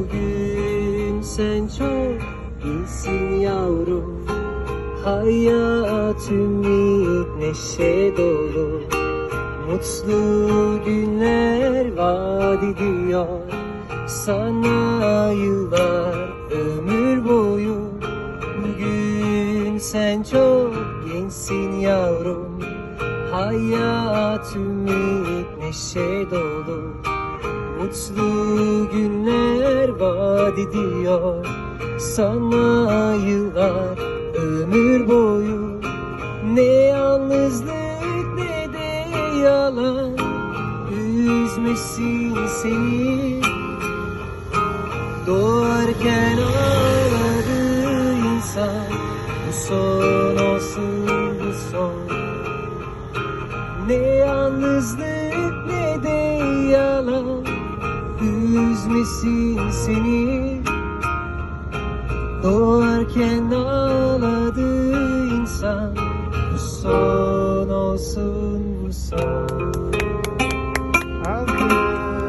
Bugün sen çok iyisin yavrum. Hayat ümit neşe dolu. Mutlu günler vaat ediyor. Sana yıllar ömür boyu. Bugün sen çok gençsin yavrum. Hayat ümit neşe dolu. Mutlu günler vaat ediyor Sana yıllar ömür boyu. Ne yalnızlık ne de yalan. Üzmesin seni. Doğarken ağladı insan. Bu son olsun bu son. Ne yalnızlık ne de üzmesin seni. Doğarken ağladı insan. Bu son olsun bu son.